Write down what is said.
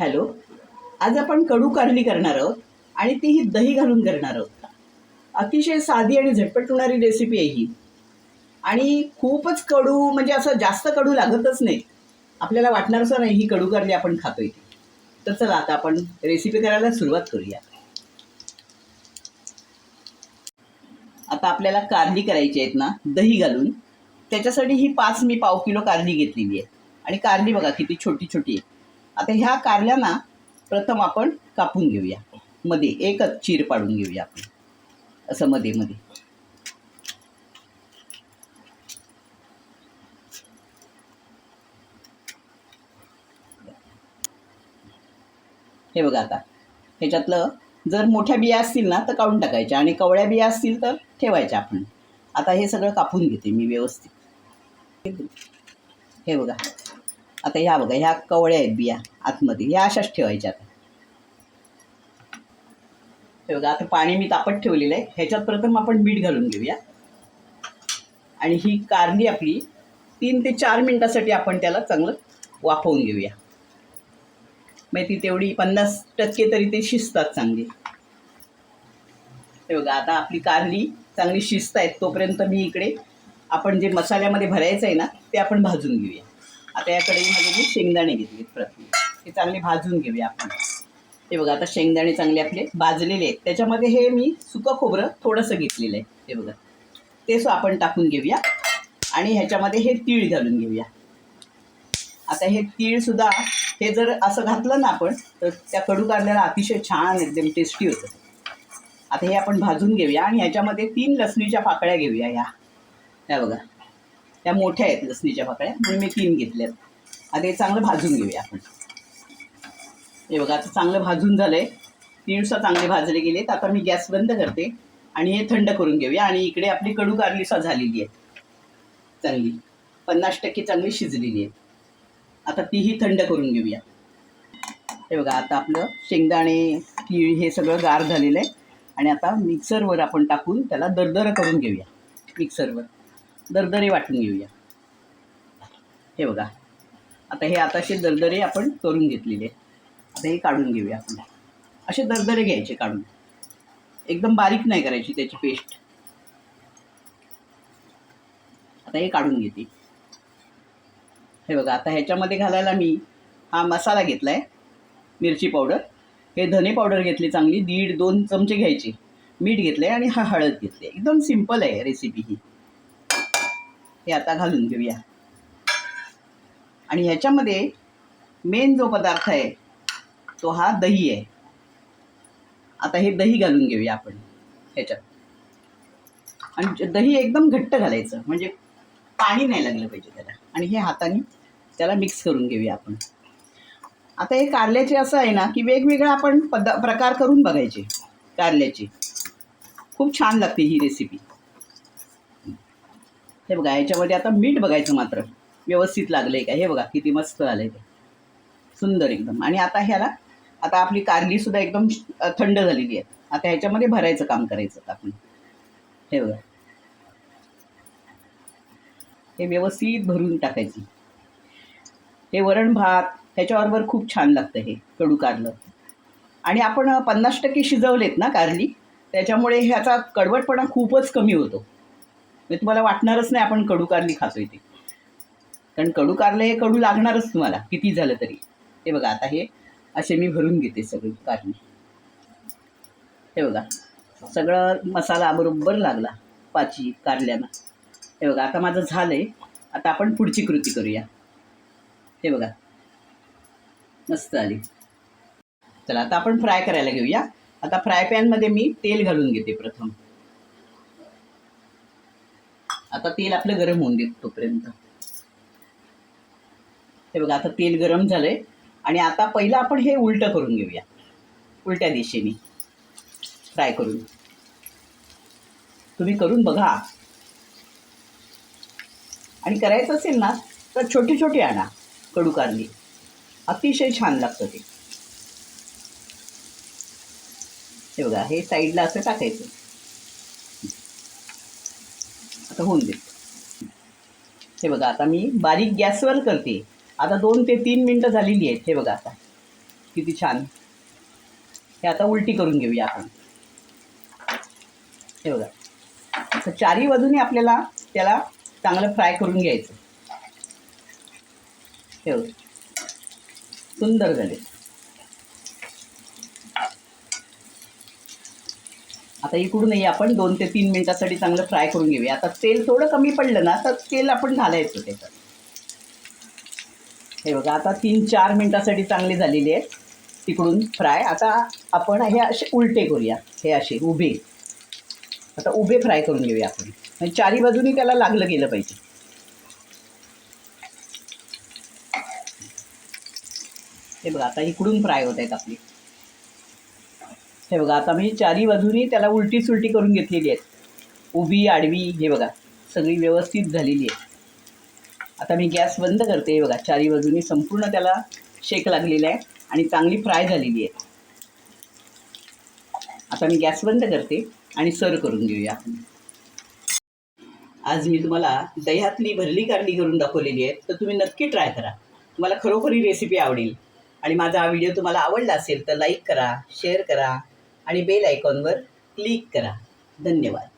Hello. आज आपण कडू कारली करणार आहोत आणि ती ही दही घालून करणार आहोत. अतिशय साधी आणि झटपट होणारी रेसिपी आहे ही. आणि खूपच कडू म्हणजे असं जास्त कडू लागतच नाही. आपल्याला वाटणार असं नाही ही कडू कारली आपण खातोय ती. तर चला आता आपण रेसिपी करायला सुरुवात करूया. आता आपल्याला कारली करायची आहेत ना दही घालून. त्याच्यासाठी ही पाच मी पाव किलो कारली घेतलेली आहे. आणि कारली बघा किती छोटी छोटी आहे. आता ह्या कारल्यांना प्रथम आपण कापून घेऊया. मध्ये एकच चीर पाडून घेऊया आपण. असं मध्ये मध्ये हे बघा आता. ह्याच्यातलं जर मोठ्या बिया असतील ना तर काढून टाकायच्या. आणि कवळ्या बिया असतील तर ठेवायच्या आपण. आता हे सगळं कापून घेते मी व्यवस्थित. हे बघा. आता ह्या बघा ह्या कवळ्या आहेत बिया आतमध्ये ह्या अशाच ठेवायच्या आता. हे बघा आता पाणी मी तापत ठेवलेलं आहे. ह्याच्यात प्रथम आपण मीठ घालून घेऊया. आणि ही कारली आपली तीन ते चार मिनटासाठी आपण त्याला चांगलं वाफवून घेऊया. मग ती तेवढी पन्नास टक्के तरी ते शिजतात चांगली. हे बघा आता आपली कारली चांगली शिजत आहेत तोपर्यंत मी इकडे आपण जे मसाल्यामध्ये भरायचं आहे ना ते आपण भाजून घेऊया. आता या कढईमध्ये म्हणजे मी शेंगदाणे घेतले प्रथम. हे चांगले भाजून घेऊया आपण. हे बघा आता शेंगदाणे चांगले आपले भाजलेले आहेत. त्याच्यामध्ये हे मी सुकं खोबरं थोडंसं घेतलेलं आहे. हे बघा. ते सो आपण टाकून घेऊया. आणि ह्याच्यामध्ये हे तीळ घालून घेऊया. आता हे तीळसुद्धा हे जर असं घातलं ना आपण तर त्या कडू कांद्याला अतिशय छान एकदम टेस्टी होतं. आता हे आपण भाजून घेऊया आणि ह्याच्यामध्ये तीन लसणीच्या पाकळ्या घेऊया ह्या. ह्या बघा. त्या मोठ्या आहेत लसणीच्या पाकळ्या. म्हणून मी तीन घेतल्यात. आता हे चांगलं भाजून घेऊया आपण. हे बघा आता चांगलं भाजून झालं आहे तीळसुद्धा चांगले भाजले गेलेत आता मी गॅस बंद करते आणि हे थंड करून घेऊया. आणि इकडे आपली कडू कारलीसा झालेली आहे. चांगली. पन्नास टक्के चांगली शिजलेली आहे. आता तीही थंड करून घेऊया. हे बघा आता आपलं शेंगदाणे तीळ हे सगळं गार झालेलं आहे. आणि आता मिक्सरवर आपण टाकून त्याला दरदरं करून घेऊया. मिक्सरवर. दरदरे वाटून घेऊया. हे बघा. आता हे आताशी दरदरे आपण करून घेतलेले आहेत. आता हे काढून घेऊया आपण. असे दरदरे घ्यायचे काढून. एकदम बारीक नाही करायची त्याची पेस्ट. आता हे काढून घेते. हे बघा आता ह्याच्यामध्ये घालायला मी हा मसाला घेतला आहे मिरची पावडर. हे धने पावडर घेतली चांगली. दीड दोन चमचे घ्यायचे. मीठ घेतलं आहे आणि हा हळद घेतली आहे एकदम सिंपल आहे रेसिपी ही. हे आता घालून घेऊया. आणि ह्याच्यामध्ये मेन जो पदार्थ आहे तो हा दही आहे. आता हे दही घालून घेऊया आपण ह्याच्यात. आणि दही एकदम घट्ट घालायचं म्हणजे पाणी नाही लागलं पाहिजे त्याला. आणि हे हाताने त्याला मिक्स करून घेऊया आपण. आता हे कारल्याचे असं आहे ना की वेगवेगळा आपण पदा प्रकार करून बघायचे कारल्याचे. खूप छान लागते ही रेसिपी हे बघा ह्याच्यामध्ये आता मीठ बघायचं मात्र. व्यवस्थित लागलं आहे का? हे बघा किती मस्त आलं आहे ते. सुंदर एकदम. आणि आता ह्याला आता आपली कारलीसुद्धा एकदम थंड झालेली आहे. आता ह्याच्यामध्ये भरायचं काम करायचं आपण. हे बघा. हे व्यवस्थित भरून टाकायची. हे वरण भात ह्याच्याबरोबर खूप छान लागतं हे कडू कारलं. आणि आपण पन्नास टक्के शिजवलेत ना कारली? त्याच्यामुळे ह्याचा कडवटपणा खूपच कमी होतो. म्हणजे तुम्हाला वाटणारच नाही आपण कडू कारली खातोय ते. कारण कडू कारले हे कडू लागणारच तुम्हाला किती झालं तरी. हे बघा आता हे असे मी भरून घेते सगळी कारली. हे बघा सगळं मसाला बरोबर लागला पाची कारल्यानं. हे बघा आता माझं झालं आहे आता आपण पुढची कृती करूया. हे बघा मस्त आली. चला आता आपण फ्राय करायला घेऊया. आता फ्राय पॅनमध्ये मी तेल घालून घेते प्रथम. आता तेल आपलं गरम होऊन देत तोपर्यंत. हे बघा आता तेल गरम झालंय. आणि आता पहिलं आपण हे उलटं करून घेऊया. उलट्या दिशेने. फ्राय करून. तुम्ही करून बघा. आणि करायचं असेल ना तर छोटी छोटी आणा कडू कारली. अतिशय छान लागतं ते. हे बघा हे साईडला असं टाकायचं. आता होऊन दे. हे बघा आता मी बारीक गॅसवर करते. आता दोन ते तीन मिनटं झालेली आहेत. हे बघा आता. किती छान. हे आता उलटी करून घेऊया आपण. हे बघा. तर चारही बाजूने आपल्याला त्याला चांगलं फ्राय करून घ्यायचं. हे बघा. सुंदर झाले. आता इकडूनही आपण दोन ते तीन मिनिटासाठी चांगलं फ्राय करून घेऊया. आता तेल थोडं कमी पडलं ना तर तेल आपण घालायचं त्याच्यात. हे बघा आता तीन चार मिनटासाठी चांगली झालेली आहेत तिकडून फ्राय आता आपण हे असे उलटे करूया. हे असे उभे. आता उभे फ्राय करून घेऊया आपण. म्हणजे चारी बाजूनी त्याला लागलं गेलं पाहिजे. हे बघा आता इकडून फ्राय होत आहेत आपली. हे बघा आता मी चारी बाजूनी त्याला उलटी सुलटी करून घेतलेली आहेत. उभी आडवी हे बघा सगळी व्यवस्थित झालेली आहे आता मी गॅस बंद करते हे बघा चारी बाजूनी संपूर्ण त्याला शेक लागलेला आहे आणि चांगली फ्राय झालेली आहे. आता मी गॅस बंद करते आणि सर्व करून घेऊया. आपण आज मी तुम्हाला दह्यातली भरली कारली करून दाखवलेली आहे तर तुम्ही नक्की ट्राय करा. तुम्हाला खरोखर ही रेसिपी आवडेल. आणि माझा हा व्हिडिओ तुम्हाला आवडला असेल तर लाईक करा शेअर करा. आणि बेल आयकॉनवर क्लिक करा. धन्यवाद.